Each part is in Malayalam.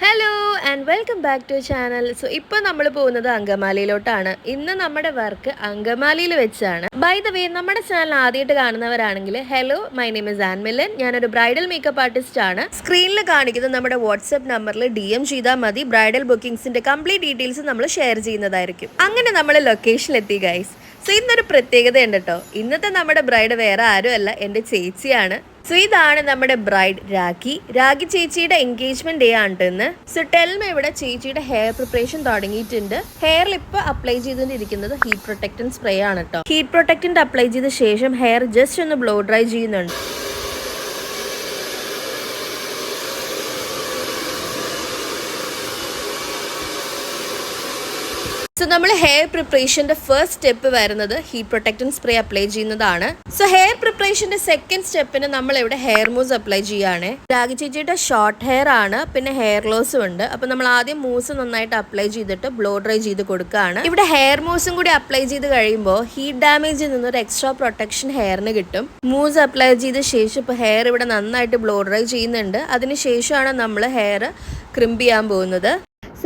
Hello and welcome back to channel so ഇപ്പോൾ നമ്മൾ പോകുന്നത് അങ്കമാലിയിലോട്ടാണ്. ഇന്ന് നമ്മുടെ വർക്ക് അങ്കമാലിയിൽ വെച്ചാണ്. ബൈ ദ വേ നമ്മുടെ ചാനൽ ആദ്യമായിട്ട് കാണുന്നവരാണെങ്കിൽ hello my name is Ann Millan ഞാനൊരു ബ്രൈഡൽ മേക്കപ്പ് ആർട്ടിസ്റ്റ് ആണ്. സ്ക്രീനിൽ കാണിക്കുന്നത് നമ്മുടെ വാട്സ്ആപ്പ് നമ്പറിൽ ഡി എം ചെയ്താൽ മതി. ബ്രൈഡൽ ബുക്കിംഗ്സിന്റെ കംപ്ലീറ്റ് ഡീറ്റെയിൽസ് നമ്മൾ ഷെയർ ചെയ്യുന്നതായിരിക്കും. അങ്ങനെ നമ്മൾ ലൊക്കേഷനിലെത്തി ഗൈസ് സോ ഇന്നൊരു പ്രത്യേകത ഉണ്ട് കേട്ടോ. ഇന്നത്തെ നമ്മുടെ ബ്രൈഡ് വേറെ ആരുമല്ല എന്റെ ചേച്ചിയാണ്. സോ ഇതാണ് നമ്മുടെ ബ്രൈഡ് രാഖി. രാഖി ചേച്ചിയുടെ എൻഗേജ്മെന്റ് ഡേ ആണ് ഇന്ന്. സോ ടെൽമ ഇവിടെ ചേച്ചിയുടെ ഹെയർ പ്രിപ്പറേഷൻ തുടങ്ങിയിട്ടുണ്ട്. ഹെയറിൽ ഇപ്പൊ അപ്ലൈ ചെയ്തുകൊണ്ടിരിക്കുന്നത് ഹീറ്റ് പ്രൊട്ടക്റ്റൻ സ്പ്രേ ആണ് കേട്ടോ. ഹീറ്റ് പ്രൊട്ടക്റ്റന്റ് അപ്ലൈ ചെയ്ത ശേഷം ഹെയർ ജസ്റ്റ് ഒന്ന് ബ്ലോ ഡ്രൈ ചെയ്യുന്നുണ്ട്. ഹെയർ പ്രിപ്പറേഷന്റെ ഫസ്റ്റ് സ്റ്റെപ്പ് വരുന്നത് ഹീറ്റ് പ്രൊട്ടക്റ്റൻ സ്പ്രേ അപ്ലൈ ചെയ്യുന്നതാണ്. സോ ഹെയർ പ്രിപ്പറേഷന്റെ സെക്കൻഡ് സ്റ്റെപ്പിന് നമ്മൾ ഇവിടെ ഹെയർ മൂസ് അപ്ലൈ ചെയ്യാണ്. രാഗി ചേച്ചിയുടെ ഷോർട്ട് ഹെയർ ആണ് പിന്നെ ഹെയർ ലോസും ഉണ്ട്. അപ്പൊ നമ്മൾ ആദ്യം മൂസ് നന്നായിട്ട് അപ്ലൈ ചെയ്തിട്ട് ബ്ലോ ഡ്രൈ ചെയ്ത് കൊടുക്കുകയാണ്. ഇവിടെ ഹെയർ മൂസും കൂടി അപ്ലൈ ചെയ്ത് കഴിയുമ്പോൾ ഹീറ്റ് ഡാമേജിൽ നിന്നൊരു എക്സ്ട്രാ പ്രൊട്ടക്ഷൻ ഹെയറിന് കിട്ടും. മൂസ് അപ്ലൈ ചെയ്ത ശേഷം ഇപ്പോൾ ഹെയർ ഇവിടെ നന്നായിട്ട് ബ്ലോ ഡ്രൈ ചെയ്യുന്നുണ്ട്. അതിന് ശേഷമാണ് നമ്മൾ ഹെയർ ക്രിമ്പ് ചെയ്യാൻ പോകുന്നത്.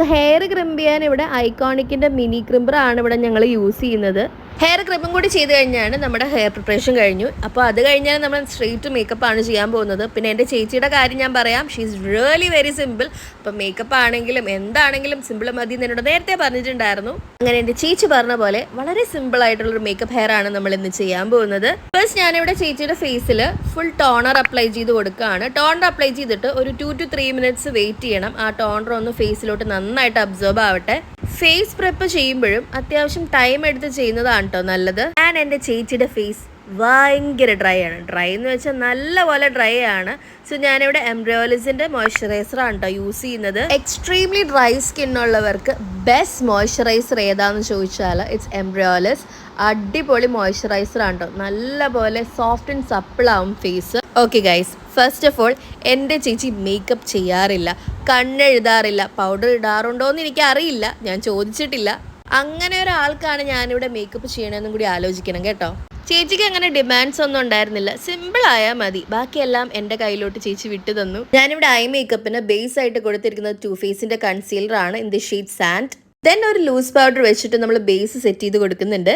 സോ ഹെയർ ക്രിമ്പ് ചെയ്യാൻ ഇവിടെ ഐക്കോണിക്കിന്റെ മിനി ക്രിമ്പറാണ് ഇവിടെ ഞങ്ങൾ യൂസ് ചെയ്യുന്നത്. ഹെയർ ക്രിപ്പും കൂടി ചെയ്ത് കഴിഞ്ഞാണ് നമ്മുടെ ഹെയർ പ്രിപ്പറേഷൻ കഴിഞ്ഞു. അപ്പോൾ അത് കഴിഞ്ഞാൽ നമ്മൾ സ്ട്രെയിറ്റ് മേക്കപ്പ് ആണ് ചെയ്യാൻ പോകുന്നത്. പിന്നെ എന്റെ ചേച്ചിയുടെ കാര്യം ഞാൻ പറയാം. She is really very simple അപ്പോൾ മേക്കപ്പ് ആണെങ്കിലും എന്താണെങ്കിലും സിമ്പിൾ മതി എന്ന് എന്നോട് നേരത്തെ പറഞ്ഞിട്ടുണ്ടായിരുന്നു. അങ്ങനെ എന്റെ ചേച്ചി പറഞ്ഞ പോലെ വളരെ സിമ്പിൾ ആയിട്ടുള്ളൊരു മേക്കപ്പ് ഹെയർ ആണ് നമ്മൾ ഇന്ന് ചെയ്യാൻ പോകുന്നത്. ഫസ്റ്റ് ഞാനിവിടെ ചേച്ചിയുടെ ഫേസിൽ ഫുൾ ടോണർ അപ്ലൈ ചെയ്ത് കൊടുക്കുകയാണ്. ടോണർ അപ്ലൈ ചെയ്തിട്ട് ഒരു two to three minutes wait ചെയ്യണം. ആ ടോണർ ഒന്ന് ഫേസിലോട്ട് നന്നായിട്ട് അബ്സോർബ് ആവട്ടെ. ഫേസ് പ്രെപ്പ് ചെയ്യുമ്പോഴും അത്യാവശ്യം ടൈം എടുത്ത് ചെയ്യുന്നതാണ് കേട്ടോ നല്ലത്. ഞാൻ എന്റെ ചേച്ചിയുടെ ഫേസ് ഭയങ്കര ഡ്രൈ ആണ്. ഡ്രൈ എന്ന് വെച്ചാൽ നല്ലപോലെ ഡ്രൈ ആണ്. സോ ഞാനിവിടെ എംബ്രിയോളിസിന്റെ മോയ്സ്ചറൈസർ ആണ് കേട്ടോ യൂസ് ചെയ്യുന്നത്. എക്സ്ട്രീംലി ഡ്രൈ സ്കിൻ ഉള്ളവർക്ക് ബെസ്റ്റ് മോയ്സ്ചറൈസർ ഏതാന്ന് ചോദിച്ചാൽ ഇറ്റ്സ് എംബ്രയോലിസ് അടിപൊളി മോയ്സ്ചറൈസർ ആണ് കേട്ടോ നല്ലപോലെ സോഫ്റ്റ് ആൻഡ് സപ്പിൾ ആവും face okay guys first of all എന്റെ ചേച്ചി മേക്കപ്പ് ചെയ്യാറില്ല. കണ്ണെഴുതാറില്ല. പൗഡർ ഇടാറുണ്ടോ എന്ന് എനിക്ക് അറിയില്ല ഞാൻ ചോദിച്ചിട്ടില്ല. അങ്ങനെ ഒരാൾക്കാണ് ഞാനിവിടെ മേക്കപ്പ് ചെയ്യണമെന്നും കൂടി ആലോചിക്കണം കേട്ടോ. ചേച്ചിക്ക് അങ്ങനെ ഡിമാൻഡ്സ് ഒന്നും ഉണ്ടായിരുന്നില്ല. സിമ്പിൾ ആയാൽ മതി. ബാക്കിയെല്ലാം എന്റെ കയ്യിലോട്ട് ചേച്ചി വിട്ടു തന്നു. ഞാനിവിടെ ഐ മേക്കപ്പിന് ബേസ് ആയിട്ട് കൊടുത്തിരിക്കുന്നത് ടു ഫേസിന്റെ കൺസീലർ ആണ്. In the shade sand then ഒരു ലൂസ് പൗഡർ വെച്ചിട്ട് നമ്മൾ ബേസ് സെറ്റ് ചെയ്ത് കൊടുക്കുന്നുണ്ട്.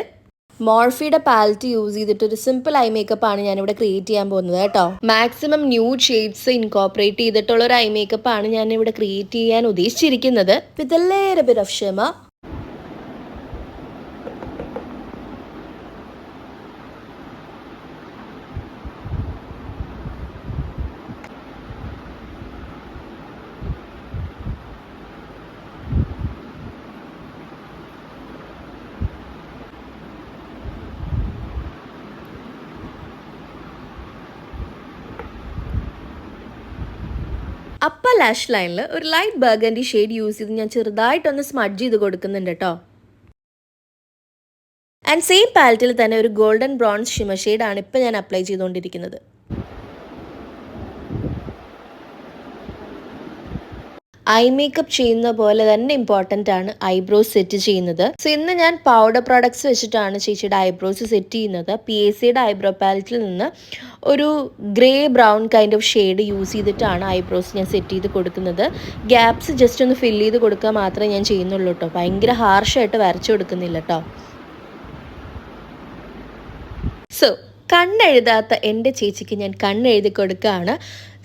മോർഫിയുടെ പാലറ്റ് യൂസ് ചെയ്തിട്ട് ഒരു സിമ്പിൾ ഐ മേക്കപ്പ് ആണ് ഞാനിവിടെ ക്രിയേറ്റ് ചെയ്യാൻ പോകുന്നത് കേട്ടോ. മാക്സിമം ന്യൂ ഷെയ്ഡ്സ് ഇൻകോപ്പറേറ്റ് ചെയ്തിട്ടുള്ള ഒരു ഐ മേക്കപ്പ് ആണ് ഞാൻ ഇവിടെ ക്രിയേറ്റ് ചെയ്യാൻ ഉദ്ദേശിച്ചിരിക്കുന്നത്. With ലേറെ bit of shimmer upper lash ലൈനിൽ ഒരു ലൈറ്റ് ബർഗൻഡി ഷെയ്ഡ് യൂസ് ചെയ്ത് ഞാൻ ചെറുതായിട്ടൊന്ന് സ്മഡ്ജ് ചെയ്ത് കൊടുക്കുന്നുണ്ട് കേട്ടോ ആൻഡ് സെയിം പാലറ്റിൽ തന്നെ ഒരു ഗോൾഡൻ ബ്രോൺസ് ഷിമ ഷെയ്ഡാണ് ഇപ്പോൾ ഞാൻ അപ്ലൈ ചെയ്തുകൊണ്ടിരിക്കുന്നത്. ഐ മേക്കപ്പ് ചെയ്യുന്ന പോലെ തന്നെ ഇമ്പോർട്ടന്റ് ആണ് ഐബ്രോസ് സെറ്റ് ചെയ്യുന്നത്. സോ ഇന്ന് ഞാൻ പൗഡർ പ്രോഡക്ട്സ് വെച്ചിട്ടാണ് ചേച്ചിയുടെ ഐബ്രോസ് സെറ്റ് ചെയ്യുന്നത്. പി എസ് സിയുടെ ഐബ്രോ പാലറ്റിൽ നിന്ന് ഒരു grey brown kind of shade use ചെയ്തിട്ടാണ് ഐബ്രോസ് ഞാൻ സെറ്റ് ചെയ്ത് കൊടുക്കുന്നത്. ഗ്യാപ്സ് ജസ്റ്റ് ഒന്ന് ഫില്ല് ചെയ്ത് കൊടുക്കുക മാത്രമേ ഞാൻ ചെയ്യുന്നുള്ളൂ കേട്ടോ ഭയങ്കര ഹാർഷായിട്ട് വരച്ചു കൊടുക്കുന്നില്ല കേട്ടോ സോ കണ്ണെഴുതാത്ത എന്റെ ചേച്ചിക്ക് ഞാൻ കണ്ണെഴുതി കൊടുക്കുകയാണ്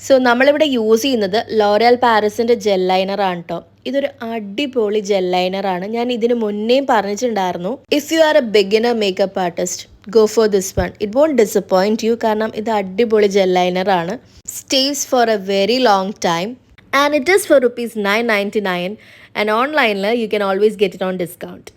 സോ നമ്മളിവിടെ യൂസ് ചെയ്യുന്നത് ലോറിയൽ പാരസിന്റെ ജെൽ ലൈനർ ആണ് കേട്ടോ ഇതൊരു അടിപൊളി ജെൽ ലൈനറാണ് ഞാൻ ഇതിന് മുന്നേയും പറഞ്ഞിട്ടുണ്ടായിരുന്നു. If you are a beginner makeup artist go for this one it won't disappoint you കാരണം ഇത് അടിപൊളി gel ലൈനറാണ് stays for a very long time and it is for rupees nine ninety nine and ഓൺലൈനിൽ you can always get it on discount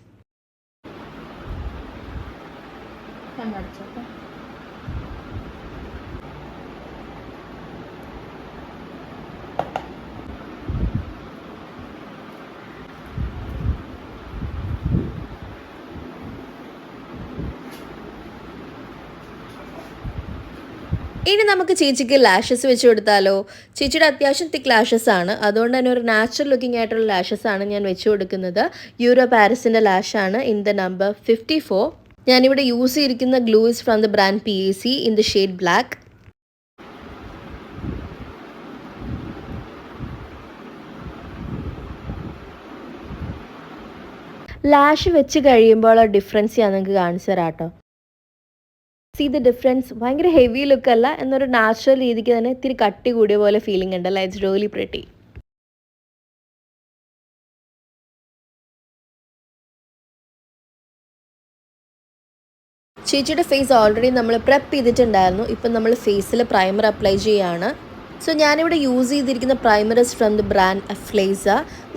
നമുക്ക് ചേച്ചിക്ക് ലാഷസ് വെച്ച് കൊടുത്താലോ? ചേച്ചിയുടെ അത്യാവശ്യം തിക്ക് ലാഷസ് ആണ്. അതുകൊണ്ട് തന്നെ ഒരു നാച്ചുറൽ ലുക്കിംഗ് ആയിട്ടുള്ള ലാഷസ് ആണ് ഞാൻ വെച്ച് കൊടുക്കുന്നത്. യൂറോ പാരിസിന്റെ ലാഷാണ് in the number fifty four ഞാനിവിടെ യൂസ് ചെയ്തിരിക്കുന്ന glues from the brand P A C in the shade black lash വെച്ച് കഴിയുമ്പോൾ ഡിഫറൻസ് ഞാൻ നിങ്ങൾക്ക് കാണിച്ചു തരാം കേട്ടോ. സീ ദ ഡിഫറൻസ് ഭയങ്കര ഹെവി ലുക്ക് അല്ല. എന്നൊരു നാച്ചുറൽ രീതിക്ക് തന്നെ ഇത്തിരി കട്ടി കൂടിയ പോലെ ഫീലിംഗ് ഉണ്ട് അല്ല? ഇറ്റ്സ് റിയലി പ്രിട്ടി ചേച്ചിയുടെ ഫേസ് ഓൾറെഡി നമ്മൾ പ്രെപ്പ് ചെയ്തിട്ടുണ്ടായിരുന്നു. ഇപ്പം നമ്മൾ ഫേസിൽ പ്രൈമർ അപ്ലൈ ചെയ്യുകയാണ് സോ ഞാനിവിടെ യൂസ് ചെയ്തിരിക്കുന്ന primer is from the brand അഫ്ലേസ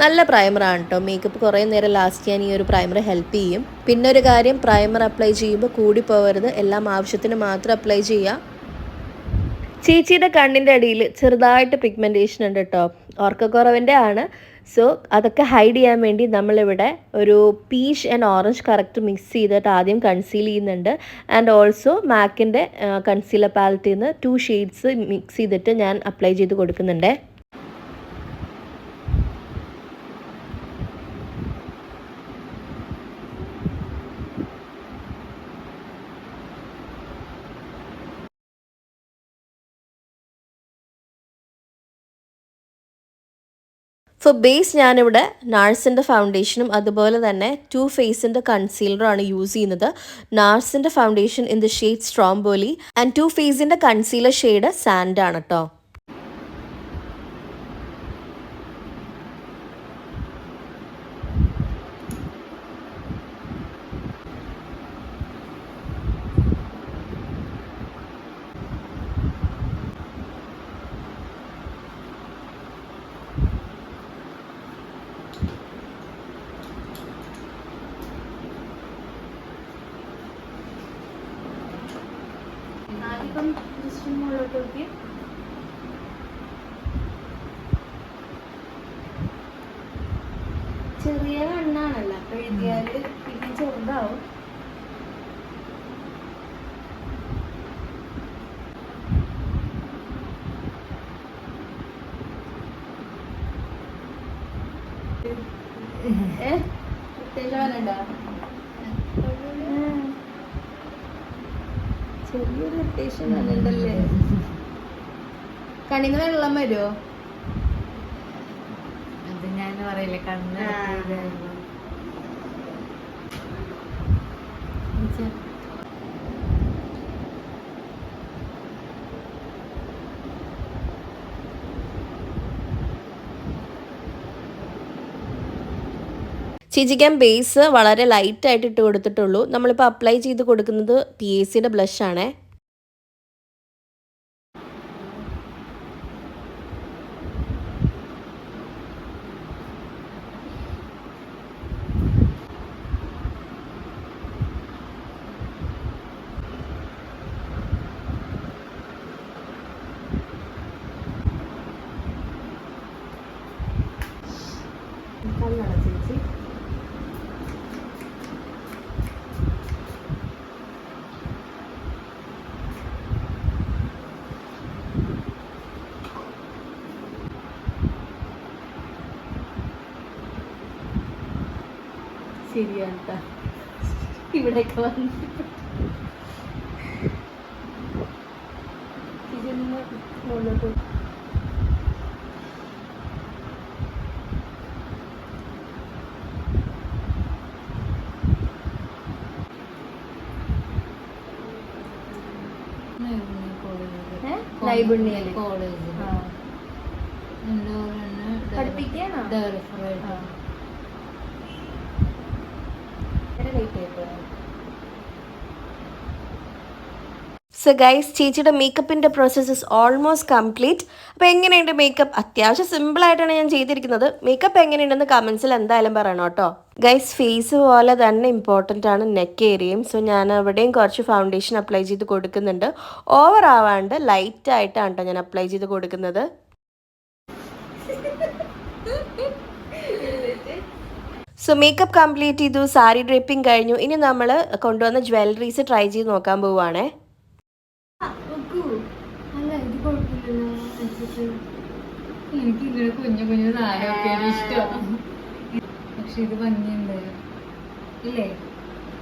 നല്ല പ്രൈമറാണ് കേട്ടോ മേക്കപ്പ് കുറേ നേരം ലാസ്റ്റ് ചെയ്യാൻ ഈ ഒരു പ്രൈമർ ഹെൽപ്പ് ചെയ്യും. പിന്നെ ഒരു കാര്യം പ്രൈമർ അപ്ലൈ ചെയ്യുമ്പോൾ കൂടി പോകരുത്. എല്ലാം ആവശ്യത്തിന് മാത്രം അപ്ലൈ ചെയ്യുക ചേച്ചിയുടെ കണ്ണിന്റെ അടിയിൽ ചെറുതായിട്ട് പിഗ്മെന്റേഷൻ ഉണ്ട് കേട്ടോ ഓർക്കക്കുറവിന്റെ ആണ്. സോ അതൊക്കെ ഹൈഡ് ചെയ്യാൻ വേണ്ടി നമ്മളിവിടെ ഒരു peach and orange correct mix ചെയ്തിട്ട് ആദ്യം കൺസീൽ ചെയ്യുന്നുണ്ട്. ആൻഡ് ഓൾസോ മാക്കിന്റെ കൺസീലർ പാലറ്റിൽ നിന്ന് ടു ഷെയ്ഡ്സ് മിക്സ് ചെയ്തിട്ട് ഞാൻ അപ്ലൈ ചെയ്ത് കൊടുക്കുന്നുണ്ട്. ഫോർ ബേസ് ഞാനിവിടെ നാഴ്സിന്റെ ഫൗണ്ടേഷനും അതുപോലെ തന്നെ ടു ഫേസിന്റെ കൺസീലറാണ് യൂസ് ചെയ്യുന്നത്. നാഴ്സിന്റെ foundation in the shade Stromboli and too ഫേസിന്റെ concealer shade സാൻഡാണ് കേട്ടോ ആദ്യം ജസ്റ്റ് മുകളിലോട്ട് നോക്കി ചെറിയ കണ്ണാണല്ലോ അപ്പൊ എഴുതിയാൽ പിന്നെ ചെറുതാവും. ഏ പ്രത്യേകിച്ച് വരണ്ടോ ചെറിയൊരു അത്യാവശ്യം വന്നിട്ടല്ലേ കണ്ണിന്ന് വെള്ളം വരുമോ അത് ഞാൻ പറയില്ല കണ്ണ് ഇതായിരുന്നു. ബേസ് വളരെ ലൈറ്റായിട്ട് ഇട്ട് കൊടുത്തിട്ടുള്ളൂ നമ്മളിപ്പോൾ അപ്ലൈ ചെയ്ത് കൊടുക്കുന്നത് പി എ സിയുടെ ബ്ലഷ് ആണേ കണ്ണട ചേച്ചി ശരിയാണ് ട്ടാ. ഇവിടെയൊക്കെ വന്ന്. ഇതൊന്ന് മുകളിലോട്ട് ഒരെണ്ണം ഡെവലപ്പ്- ഡെവലപ്പറായിട്ട്. ആ. ഭയങ്കര late ആയിപ്പോയോ? സോ ഗൈസ് ചേച്ചിയുടെ മേക്കപ്പിന്റെ പ്രോസസ്സ് ഇസ് ഓൾമോസ്റ്റ് കംപ്ലീറ്റ് അപ്പോൾ എങ്ങനെയുണ്ട് മേക്കപ്പ് അത്യാവശ്യം സിമ്പിളായിട്ടാണ് ഞാൻ ചെയ്തിരിക്കുന്നത്. മേക്കപ്പ് എങ്ങനെയുണ്ടെന്ന് കമൻസിൽ എന്തായാലും പറയണം കേട്ടോ. ഗൈസ് ഫേസ് പോലെ തന്നെ ഇമ്പോർട്ടന്റ് ആണ് നെക്ക് ഏരിയയും സോ ഞാൻ അവിടെയും കുറച്ച് ഫൗണ്ടേഷൻ അപ്ലൈ ചെയ്ത് കൊടുക്കുന്നുണ്ട്. ഓവർ ആവാണ്ട് ലൈറ്റായിട്ടാണ് കേട്ടോ ഞാൻ അപ്ലൈ ചെയ്ത് കൊടുക്കുന്നത്. സോ മേക്കപ്പ് കംപ്ലീറ്റ് ചെയ്തു സാരി ഡ്രിപ്പിംഗ് കഴിഞ്ഞു. ഇനി നമ്മൾ കൊണ്ടുവന്ന ജ്വല്ലറീസ് ട്രൈ ചെയ്ത് നോക്കാൻ പോവുകയാണേ. എനിക്ക് ഇങ്ങനെ കുഞ്ഞു കുഞ്ഞു സാധനമൊക്കെയാണ് ഇഷ്ടം. പക്ഷെ ഇത് ഭംഗിയുണ്ട്. ഇല്ലേ?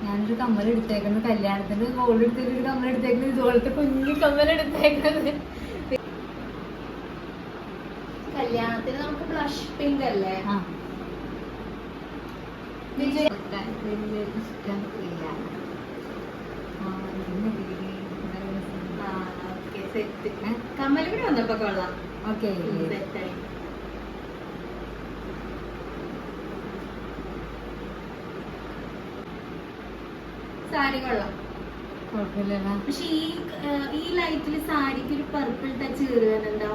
ഞാനൊരു കമ്മൽ എടുത്തേക്കുന്നത് കല്യാണത്തിന് ഗോൾഡ് എടുത്തിട്ട് ഒരു കമ്മൽ എടുത്തേക്കുന്നത് ഇതുപോലത്തെ കുഞ്ഞു കമ്മൽ എടുത്തേക്കുന്നത്. കല്യാണത്തിന് നമുക്ക് ബ്ലഷ് പിങ്ക് അല്ലേ ആ വലിയ ഇഷ്ടം ഇല്ല ആ, ഇതിന് ഇതിന് ആ, okay, set. കമ്മൽ കൂടി വന്നപ്പോ കൊള്ളാം ഓക്കെ സെറ്റായി സാരി കൊള്ളാം കുഴപ്പമില്ലല്ലോ പക്ഷെ ഈ ലൈറ്റിൽ സാരിക്ക് ഒരു purple touch കയറുന്നുണ്ടോ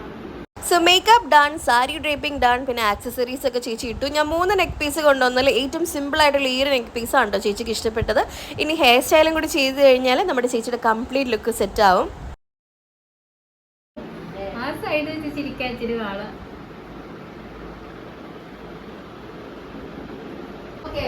so makeup done sari draping done പിന്നെ ആക്സസറീസ് ഒക്കെ ചേച്ചി ഇട്ടു. ഞാൻ മൂന്ന് നെക്ക് പീസ് കൊണ്ടുവന്നാൽ ഏറ്റവും സിമ്പിൾ ആയിട്ടുള്ള ഈ ഒരു നെക്ക് പീസാണ് കേട്ടോ ചേച്ചിക്ക് ഇഷ്ടപ്പെട്ടത്. ഇനി ഹെയർ സ്റ്റൈലും കൂടി ചെയ്ത് കഴിഞ്ഞാൽ നമ്മുടെ ചേച്ചിയുടെ കംപ്ലീറ്റ് ലുക്ക് സെറ്റ് ആവും. ആ സൈഡ് വെച്ച് ചിരിക്കാൻ ഇച്ചിരി വാള. ഓക്കെ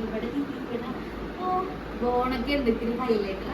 ഇവിടെ ഇവിടെ. ഓ ബോണൊക്കെ ഉണ്ട്. ഇത്തിരി ഹൈലൈറ്റ്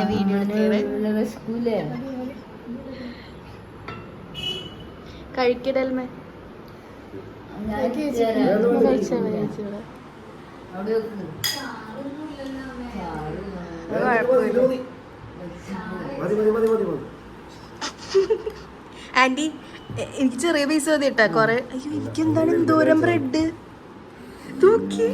ഞാൻ വീഡിയോ കഴിക്കടൽമേ ആന്റി എനിക്ക് ചെറിയ പൈസ മതി കേട്ടാ കൊറേ അയ്യോ എനിക്ക് എന്താണ് ദൂരം ബ്രെഡ് തൂക്കി.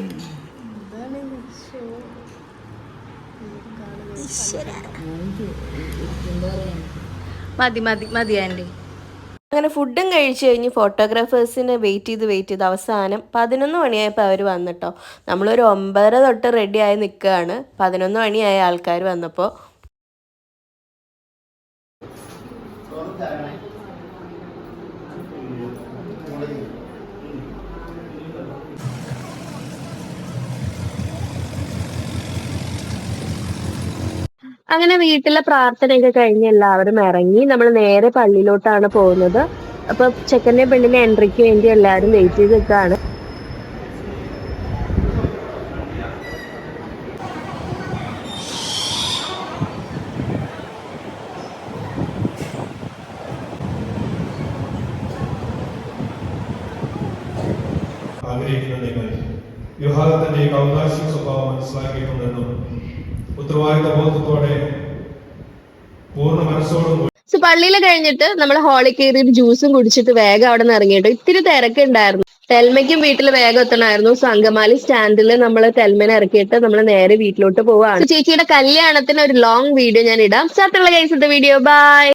മതി മതി മതി ആന്റി. അങ്ങനെ ഫുഡും കഴിച്ച് കഴിഞ്ഞ് ഫോട്ടോഗ്രാഫേഴ്സിനെ വെയിറ്റ് ചെയ്ത് വെയിറ്റ് ചെയ്ത് അവസാനം പതിനൊന്ന് മണിയായപ്പോൾ അവർ വന്നിട്ടോ. നമ്മളൊരു ഒമ്പതര തൊട്ട് റെഡി ആയി നിൽക്കുകയാണ് പതിനൊന്ന് മണിയായ ആൾക്കാർ വന്നപ്പോൾ അങ്ങനെ വീട്ടിലെ പ്രാർത്ഥനയൊക്കെ കഴിഞ്ഞ് എല്ലാവരും ഇറങ്ങി. നമ്മൾ നേരെ പള്ളിയിലോട്ടാണ് പോകുന്നത്. അപ്പൊ ചെക്കന്റെ പെണ്ണിന്റെ എൻട്രിക്ക് വേണ്ടി എല്ലാവരും വെയിറ്റ് ചെയ്ത് നിൽക്കുകയാണ്. ആഗ്രഹിക്കുന്ന നിങ്ങൾ വിവാഹത്തിന്റെ ഔദാശിക സ്വഭാവം മനസ്സിലാക്കിയിട്ടുണ്ടെന്നും ഉത്തരവാദിത്ത ബോധത്തോടെ പൂർണ മനസ്സോടും സോ പള്ളിയിൽ കഴിഞ്ഞിട്ട് നമ്മൾ ഹാളിൽ കയറി ജ്യൂസും കുടിച്ചിട്ട് വേഗം അവിടെ നിന്ന് ഇറങ്ങിയിട്ട് ഇത്തിരി തിരക്കുണ്ടായിരുന്നു തെൽമയ്ക്കും വീട്ടിൽ വേഗം എത്തണമായിരുന്നു. സംഗമാലി സ്റ്റാൻഡിൽ നമ്മൾ തെൽമനെ ഇറക്കിയിട്ട് നമ്മൾ നേരെ വീട്ടിലോട്ട് പോവാണ്. ചേച്ചിയുടെ കല്യാണത്തിന് ഒരു ലോങ് വീഡിയോ ഞാൻ ഇടാം. സ്റ്റാർട്ടുള്ള കേസത്തെ വീഡിയോ ബൈ